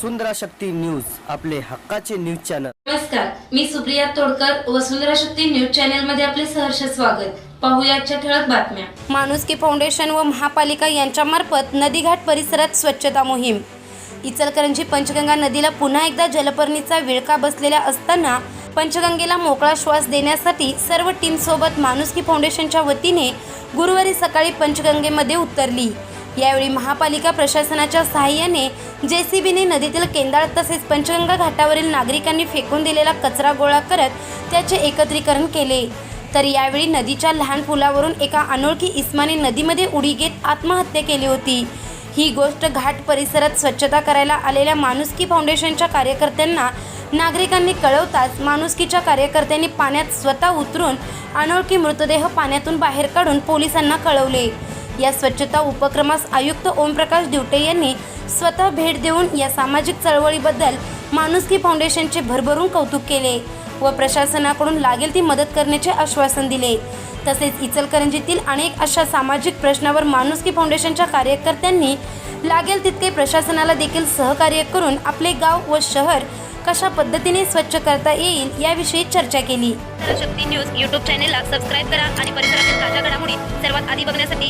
वसुंधरा Shakti news आपले हक्काचे news channel. नमस्कार मी सुप्रिया तोडकर वसुंधरा शक्ती न्यूज चॅनलमध्ये आपले सहर्ष स्वागत. पाहूया आजच्या ठळक बातम्या. माणुसकी फाउंडेशन व महापालिका यांच्यामार्फत नदीघाट परिसरात स्वच्छता मोहीम. इचलकरंजी पंचगंगा नदीला पुन्हा एकदा जलपर्णीचा विळका बसलेला असताना पंचगंगेला मोकळा श्वास देण्यासाठी सर्व टीमसोबत माणुसकी फाउंडेशनच्या वतीने गुरुवारी सकाळी पंचगंगेमध्ये उतरली. यावेळी महापालिका प्रशासनाच्या सहाय्याने जेसीबीने नदीतील केंदाळ तसेच पंचगंगा घाटावरील नागरिकांनी फेकून दिलेला कचरा गोळा करत त्याचे एकत्रीकरण केले. तर यावेळी नदीच्या लहान पुलावरून एका अनोळखी इस्माने नदीमध्ये उडी घेत आत्महत्या केली होती. ही गोष्ट घाट परिसरात स्वच्छता करायला आलेल्या माणुसकी फाउंडेशनच्या कार्यकर्त्यांना नागरिकांनी कळवताच माणुसकीच्या कार्यकर्त्यांनी पाण्यात स्वतः उतरून अनोळखी मृतदेह पाण्यातून बाहेर काढून पोलिसांना कळवले. या स्वच्छता उपक्रमास आयुक्त ओमप्रकाश दिवटे यांनी स्वतः भेट देऊन या सामाजिक चळवळीबद्दल माणुसकी फाउंडेशनचे भरभरून कौतुक केले व प्रशासनाकडून लागेल ती मदत करण्याचे आश्वासन दिले. तसेच इचलकरंजीतील अनेक अशा सामाजिक प्रश्नावर माणुसकी फाउंडेशनच्या कार्यकर्त्यांनी लागेल तितके प्रशासनाला देखील सहकार्य करून आपले गाव व शहर कशा पद्धतीने स्वच्छ करता येईल याविषयी चर्चा केली. शक्ती न्यूज यूट्यूब चॅनेलला सबस्क्राईब करा आणि परिसरातील ताज्या घडामोडी सर्वात आधी बघण्यासाठी